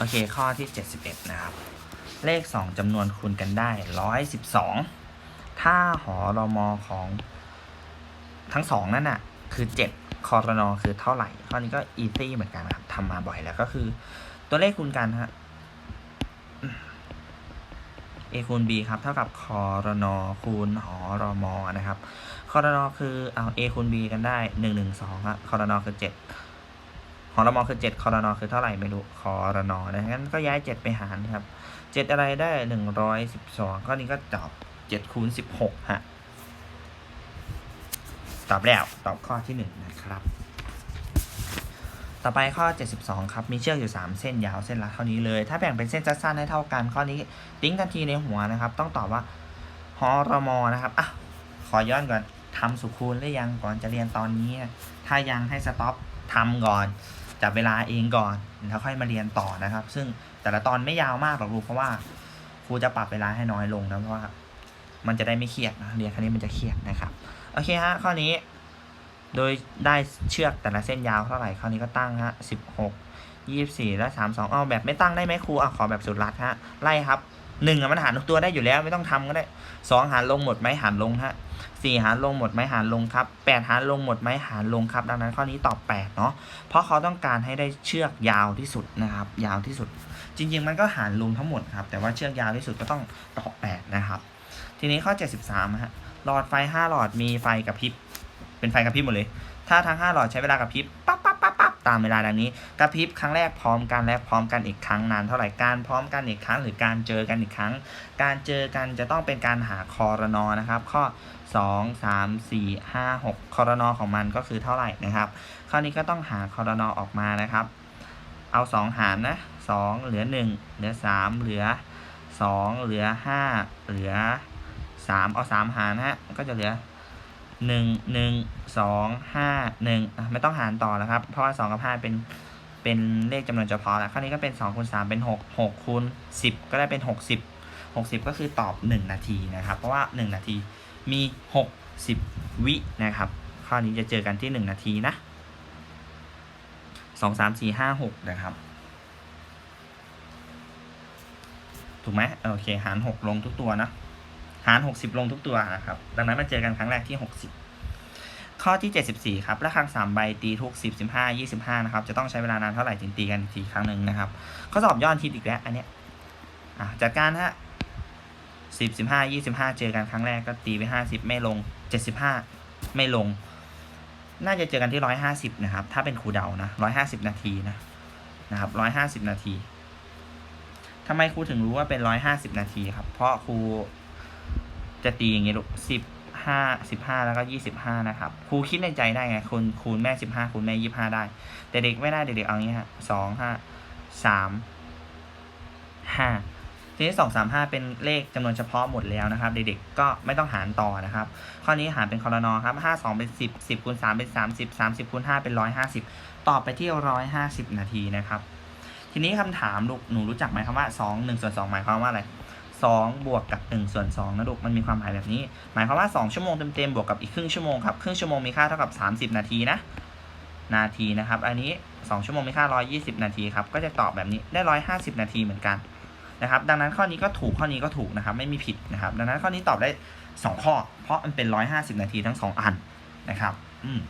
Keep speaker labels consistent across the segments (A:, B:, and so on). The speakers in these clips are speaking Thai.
A: โอเค ข้อที่ 71 นะครับ เลข 2จำนวนคูณกันได้ 112 ถ้าหอรอมอของทั้งสองนั่นน่ะ คือ 7คอรนอคือเท่าไหร่ ข้อนี้ก็อีซี่เหมือนกันครับทำมาบ่อยแล้วก็คือ ตัวเลขคูณกันฮะ a คูณ b ครับเท่ากับคอรนอคูณหอรอมอนะครับคอรนอคือเอา a คูณ b กันได้ 1 1 2ครับคอรนอคือ 7 หอรมอคือ 7 คอรนอคือเท่าไหร่ไม่รู้ คอรนอนะงั้นก็ย้าย 7 ไปหารครับ 7 อะไรได้ 112ข้อนี้ก็ตอบ7คูณ16ฮะ ตอบแล้ว ตอบข้อที่ 1 นะครับ ต่อไปข้อ 72 ครับ มีเชือกอยู่ 3 เส้นยาวเส้นละเท่านี้เลย ถ้าแบ่งเป็นเส้นสั้นๆให้เท่ากัน ข้อนี้ติ้งทันทีในหัวนะครับ ต้องตอบว่าหอรมอนะครับ อะ ขอย้อนก่อนทำสุคูณหรือยังก่อนจะเรียนตอนนี้ ถ้ายังให้สต็อปทำก่อน จับเวลาเองก่อนแล้วค่อยมาเรียนต่อนะครับ ซึ่งแต่ละตอนไม่ยาวมากหรอกลูเพราะว่าครูจะปรับเวลาให้น้อยลงนะเพราะว่ามันจะได้ไม่เครียดนะเรียนครั้นี้มันจะเครียดนะครับโอเคฮะข้อนี้ โดยได้เชือกแต่ละเส้นยาวเท่าไหร่ข้อนี้ก็ตั้งฮะสิบหกยี่สิบสี่และสามสองเอาแบบไม่ตั้งได้ไหมครูอะขอแบบสุดรัดฮะไล่ครับหนึ่งมันหารทุกตัวได้อยู่แล้วไม่ต้องทำก็ได้สองหารลงหมดไหมหารลงฮะ สี่หารลงหมดไหมหารลงครับแปดหารลงหมดไหมหารลงครับ ดังนั้นข้อนี้ตอบแปดเนาะเพราะเขาต้องการให้ได้เชือกยาวที่สุดนะครับ ยาวที่สุด จริง ๆ มันก็หารลงทั้งหมดครับ แต่ว่าเชือกยาวที่สุดก็ต้องตอบแปดนะครับ ทีนี้ข้อ73ฮะหลอดไฟ5หลอดมีไฟกระพริบเป็นไฟกระพริบหมดเลย ถ้าทั้ง5หลอดใช้เวลากระพริบปั๊บ ตามเวลาดังนี้ กระพริบครั้งแรกพร้อมกันและพร้อมกันอีกครั้งนานเท่าไหร่การพร้อมกันอีกครั้ง หรือการเจอกันอีกครั้ง การเจอกันจะต้องเป็นการหาคอรนอนะครับ ข้อ 2 3 4 5 6คอรนอของมันก็คือเท่าไหร่นะครับข้อนี้ก็ต้องหาคอรนอออกมานะครับ เอา 2 หารนะ2เหลือ 1 เหลือ 3 เหลือ 2 เหลือ 5 เหลือ 3 เอา 3 หารนะฮะก็จะเหลือ 1 1 2 5 1อะไม่ต้องหารต่อแล้วครับ เพราะว่า2กับ5เป็นเป็นเลขจำนวนเฉพาะแล้วคราวนี้ก็เป็น2คูณ3เป็น6 6คูณ10ก็ได้เป็น60 60ก็คือตอบ1นาทีนะครับ เพราะว่า1นาทีมี60วินะครับข้อนี้จะเจอกันที่1นาทีนะ2 3 4 5 6นะครับ ถูกไหมโอเค หาร6ลงทุกตัวนะ หาร 60 ลงทุกตัวนะครับ ดังนั้นมาเจอกันครั้งแรกที่ 60 ข้อที่ 74 ครับระฆัง3ใบตีทุก 10 15 25 นะครับ จะต้องใช้เวลานานเท่าไหร่ถึงตีกันทีครั้งหนึ่งนะครับ ข้อสอบย้อนทิศอีกแล้วอันเนี้ยจัดการฮะ10 15 25เจอกันครั้งแรกก็ตีไป50ไม่ลง75ไม่ลง น่าจะเจอกันที่150นะครับ ถ้าเป็นครูเดานะ150นาทีนะนะครับ150นาทีทำไมครูถึงรู้ว่าเป็น150นาทีครับ เพราะครู จะตีอย่างงี้ลูกสิบห้าสิบห้าแล้วก็ยี่สิบห้านะครับ ครูคิดในใจได้ไงคูณคูณแม่สิบห้าคูณแม่ยี่ห้าได้ แต่เด็กไม่ได้เด็กๆเอางี้ฮะสองห้าสามห้าทีนี้สองสามห้าเป็นเลขจำนวนเฉพาะหมดแล้วนะครับ เด็กๆก็ไม่ต้องหารต่อนะครับ ข้อนี้หารเป็นคอรนอครับห้าสองเป็นสิบสิบคูณสามเป็นสามสิบสามสิบคูณห้าเป็นร้อยห้าสิบตอบไปที่ร้อยห้าสิบนาทีนะครับ ทีนี้คำถามลูกหนูรู้จักไหมคำว่าสองหนึ่งส่วนสองหมายความว่าอะไร สองบวกกับหนึ่งส่วนสองนะลูกมันมีความหมายแบบนี้ หมายความว่าสองชั่วโมงเต็มๆบวกกับอีกครึ่งชั่วโมงครับครึ่งชั่วโมงมีค่าเท่ากับสามสิบนาทีนะนาทีนะครับ อันนี้สองชั่วโมงมีค่าร้อยี่สิบนาทีครับก็จะตอบแบบนี้ได้ร้อยห้าสิบนาทีเหมือนกันนะครับ ดังนั้นข้อนี้ก็ถูกข้อนี้ก็ถูกนะครับ ไม่มีผิดนะครับ ดังนั้นข้อนี้ตอบได้สองข้อ เพราะมันเป็นร้อยห้าสิบนาทีทั้งสองอันนะครับอืม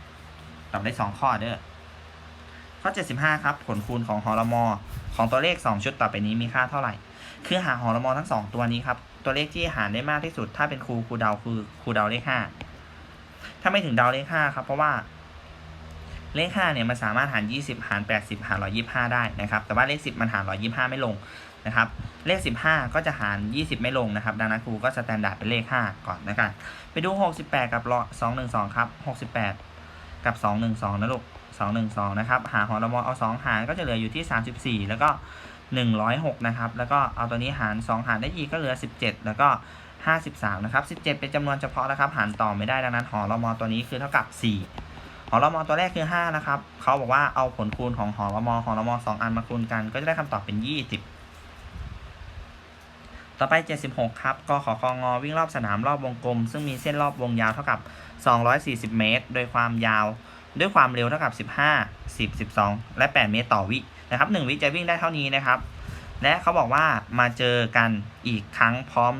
A: ตอบได้สองข้อเด้อข้อเจ็ดสิบห้าครับ ผลคูณของฮอลมอของตัวเลขสองชุดต่อไปนี้มีค่าเท่าไหร่ คือหาหอรมอทั้งสองตัวนี้ครับ ตัวเลขที่หารได้มากที่สุด ถ้าเป็นครูครูเดาคือครูเดาเลขห้าถ้าไม่ถึงเดาเลขห้าครับ เพราะว่า เลขห้าเนี่ยมันสามารถหารยี่สิบหารแปดสิบหารร้อยี่ห้าได้นะครับ แต่ว่าเลขสิบมันหารร้อยี่ห้าไม่ลงนะครับ เลขสิบห้าก็จะหารยี่สิบไม่ลงนะครับ ดังนั้นครูก็สแตนดาร์ดเป็นเลขห้าก่อนนะครับไปดูหกสิบแปดกับสองหนึ่งสองครับหกสิบแปดกับสองหนึ่งสองนะลูกสองหนึ่งสองนะครับ หาหอรมอเอาสองหารก็จะเหลืออยู่ที่สามสิบสี่แล้วก็ 106นะครับแล้วก็เอาตัวนี้หาร 2 หารได้อีกก็เหลือ 17 แล้วก็ 53นะครับ17 เป็นจำนวนเฉพาะนะครับหารต่อไม่ได้ดังนั้นหอรมอตัวนี้คือเท่ากับ 4 หอรมอตัวแรกคือ 5 นะครับเขาบอกว่าเอาผลคูณของหอรมอหอรมอ2อันมาคูณกัน ก็จะได้คำตอบเป็น 20ต่อไป 76 ครับ กขอคองอวิ่งรอบสนามรอบวงกลม ซึ่งมีเส้นรอบวงยาวเท่ากับ 240 เมตร โดยความยาวด้วยความเร็วเท่ากับ 15 10 12 และ 8 เมตรต่อวิ นะครับ1วิจะวิ่งได้เท่านี้นะครับ และเขาบอกว่ามาเจอกันอีกครั้งพร้อม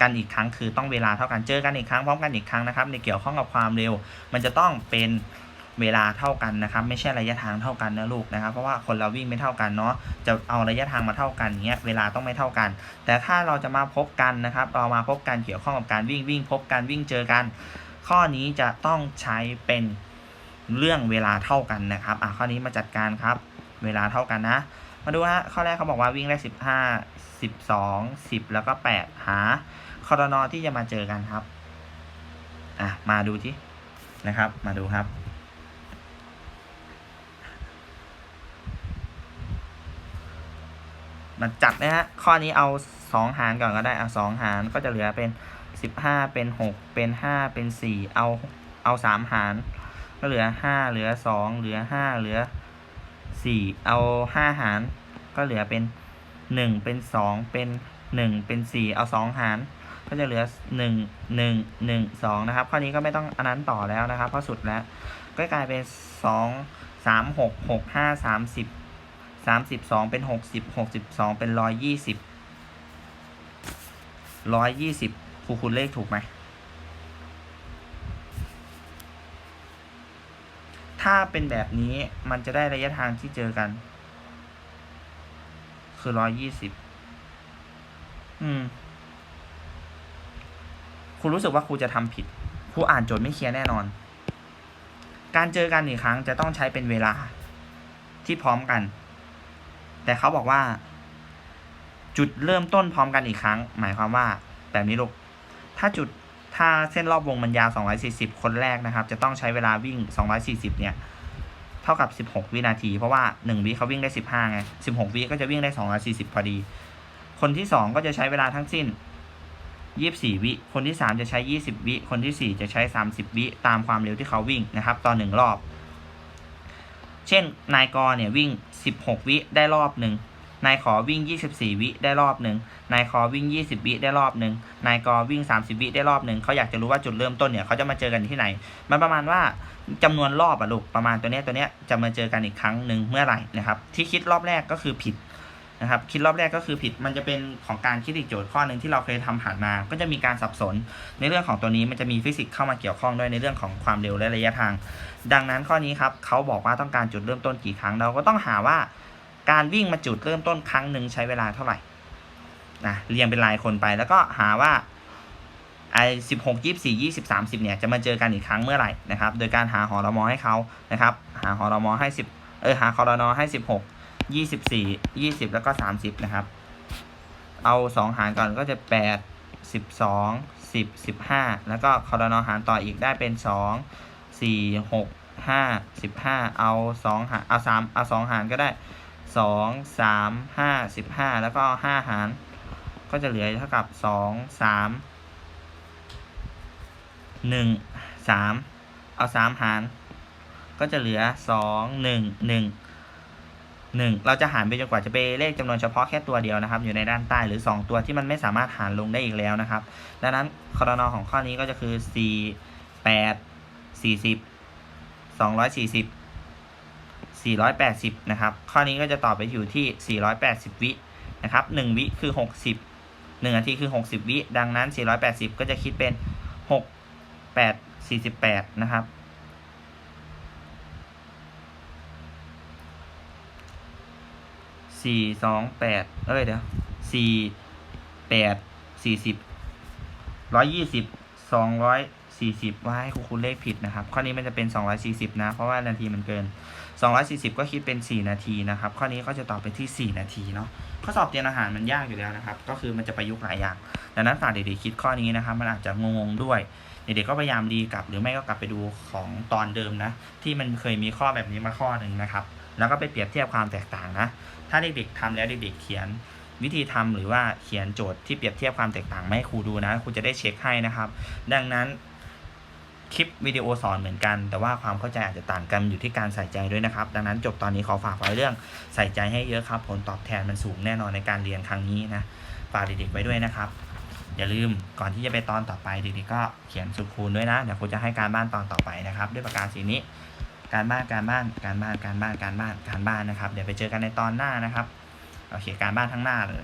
A: กันอีกครั้งคือต้องเวลาเท่ากันเจอกันอีกครั้งพร้อมกันอีกครั้งนะครับในเกี่ยวข้องกับความเร็ว มันจะต้องเป็นเวลาเท่ากันนะครับ ไม่ใช่ระยะทางเท่ากันนะลูกนะครับ เพราะว่าคนเราวิ่งไม่เท่ากันเนาะจะเอาระยะทางมาเท่ากันเงี้ยเวลาต้องไม่เท่ากัน แต่ถ้าเราจะมาพบกันนะครับ เรามาพบกันเกี่ยวข้องกับการวิ่งวิ่ง พบกันวิ่งเจอกัน ข้อนี้จะต้องใช้เป็นเรื่องเวลาเท่ากันนะครับอะข้อนี้มาจัดการครับ เวลาเท่ากันนะ มาดูฮะข้อแรกเขาบอกว่าวิ่งได้สิบห้าสิบสองสิบแล้วก็แปดหาคอรนอที่จะมาเจอกันครับ อะ มาดูที่นะครับ มาดูครับ มาจัดนะฮะ ข้อนี้เอาสองหารก่อนก็ได้เอาสองหารก็จะเหลือเป็นสิบห้าเป็นหกเป็นห้าเป็นสี่เอาเอาสามหาร ก็เหลือห้าเหลือสองเหลือห้าเหลือ สี่เอาห้าหาร ก็เหลือเป็นหนึ่งเป็นสองเป็นหนึ่งเป็นสี่เอาสองหาร ก็จะเหลือหนึ่งหนึ่งหนึ่งสองนะครับ ข้อนี้ก็ไม่ต้องอันนั้นต่อแล้วนะครับ เพราะสุดแล้ว ก็กลายเป็นสองสามหกหกห้าสามสิบสามสิบสองเป็นหกสิบหกสิบสองเป็นร้อยยี่สิบร้อยยี่สิบครูคุณเลขถูกไหม ถ้าเป็นแบบนี้มันจะได้ระยะทางที่เจอกัน คือร้อยยี่สิบอืมครูรู้สึกว่าครูจะทำผิด ครูอ่านโจทย์ไม่เคลียร์แน่นอน การเจอกันอีกครั้งจะต้องใช้เป็นเวลาที่พร้อมกัน แต่เขาบอกว่า จุดเริ่มต้นพร้อมกันอีกครั้ง หมายความว่าแบบนี้ลูก ถ้าจุด ถ้าเส้นรอบวงมันยาว 240 คนแรกนะครับ จะต้องใช้เวลาวิ่ง 240 เนี่ย เท่ากับ 16 วินาที เพราะว่า 1 วิเขาวิ่งได้ 15 ไง 16 วิก็จะวิ่งได้ 240 พอดี คนที่ 2 ก็จะใช้เวลาทั้งสิ้น 24 วิ คนที่ 3 จะใช้ 20 วิ คนที่ 4 จะใช้ 30 วิ ตามความเร็วที่เขาวิ่งนะครับต่อ1รอบ เช่น นายกรเนี่ยวิ่ง 16 วิ ได้รอบหนึ่ง นายขอวิ่ง 24 วิได้รอบหนึ่งนายคอวิ่ง 20 วิได้รอบหนึ่งนายกอวิ่ง 30 วิได้รอบหนึ่งเขาอยากจะรู้ว่าจุดเริ่มต้นเนี่ยเขาจะมาเจอกันที่ไหน มันประมาณว่าจำนวนรอบอะลูกประมาณตัวเนี้ยตัวเนี้ยจะมาเจอกันอีกครั้งหนึ่งเมื่อไหร่นะครับ ที่คิดรอบแรกก็คือผิดนะครับคิดรอบแรกก็คือผิดมันจะเป็นของการคิดอีกโจทย์ข้อหนึ่งที่เราเคยทำผ่านมา ก็จะมีการสับสน ในเรื่องของตัวนี้มันจะมีฟิสิกส์เข้ามาเกี่ยวข้องด้วยในเรื่องของความเร็วและระยะทาง ดังนั้นข้อนี้ครับเขาบอกว่าต้องการจุดเริ่มต้นกี่ครั้งเราก็ต้องหาว่า การวิ่งมาจุดเริ่มต้นครั้งหนึ่งใช้เวลาเท่าไหร่นะเรียงเป็นรายคนไปแล้วก็หาว่าไอ้สิบหกยี่สี่ยี่สิบสามสิบเนี่ยจะมาเจอกันอีกครั้งเมื่อไหร่นะครับ โดยการหาหอรมอให้เขานะครับ หาหอรมอให้สิบเออหาคอรนอให้สิบหกยี่สิบสี่ยี่สิบแล้วก็สามสิบนะครับ เอาสองหารก่อนก็จะแปดสิบสองสิบสิบห้าแล้วก็คอรนอหารต่ออีกได้เป็นสองสี่หกห้าสิบห้าเอาสองหารเอาสามเอาสองหารก็ได้ สองสามห้าสิบห้าแล้วก็ห้าหาร ก็จะเหลือเท่ากับสองสามหนึ่งสามเอาสามหาร ก็จะเหลือสองหนึ่งหนึ่งหนึ่งเราจะหารไปจนกว่าจะไปเลขจำนวนเฉพาะแค่ตัวเดียวนะครับ อยู่ในด้านใต้หรือ 2 ตัวที่มันไม่สามารถหารลงได้อีกแล้วนะครับ ดังนั้นคอรนอของข้อนี้ก็จะคือ 4 8 40 240 480 นะครับ ข้อนี้ก็จะตอบไปอยู่ที่ 480 วินะครับ 1 วิคือ 60 1นาทีคือ 60 วิ ดังนั้น 480 ก็จะคิดเป็น 6 8 48 นะครับ สี่สองแปดเอ้ยเดี๋ยวสี่แปดสี่สิบร้อยยี่สิบสองร้อย สี่สิบว่าให้ครูคูณเลขผิดนะครับ ข้อนี้มันจะเป็นสองร้อยสี่สิบนะ เพราะว่านาทีมันเกินสองร้อยสี่สิบก็คิดเป็นสี่นาทีนะครับ ข้อนี้ก็จะตอบไปที่สี่นาทีเนาะ ข้อสอบเตรียมอาหารมันยากอยู่แล้วนะครับ ก็คือมันจะประยุกต์หลายอย่าง ดังนั้นฝากเด็กๆคิดข้อนี้นะครับ มันอาจจะงงๆด้วย เด็กๆก็พยายามรีกลับ หรือไม่ก็กลับไปดูของตอนเดิมนะ ที่มันเคยมีข้อแบบนี้มาข้อหนึ่งนะครับ แล้วก็ไปเปรียบเทียบความแตกต่างนะ ถ้าเด็กๆทำแล้วเด็กๆเขียนวิธีทำหรือว่าเขียนโจทย์ที่เปรียบเทียบความแตกต่างมาให้ครูดูนะครูจะได้เช็คให้นะครับ ดังนั้น คลิปวิดีโอสอนเหมือนกัน แต่ว่าความเข้าใจอาจจะต่างกันอยู่ที่การใส่ใจด้วยนะครับ ดังนั้นจบตอนนี้ขอฝากไว้เรื่องใส่ใจให้เยอะครับ ผลตอบแทนมันสูงแน่นอนในการเรียนครั้งนี้นะฝากเด็กๆไว้ด้วยนะครับ อย่าลืมก่อนที่จะไปตอนต่อไปเด็กๆก็เขียนสุดคูณด้วยนะเดี๋ยวครูจะให้การบ้านตอนต่อไปนะครับ ด้วยประการสีนี้ การบ้านการบ้านการบ้านการบ้านการบ้านการบ้านนะครับ เดี๋ยวไปเจอกันในตอนหน้านะครับโอเคการบ้านทั้งหน้าเลย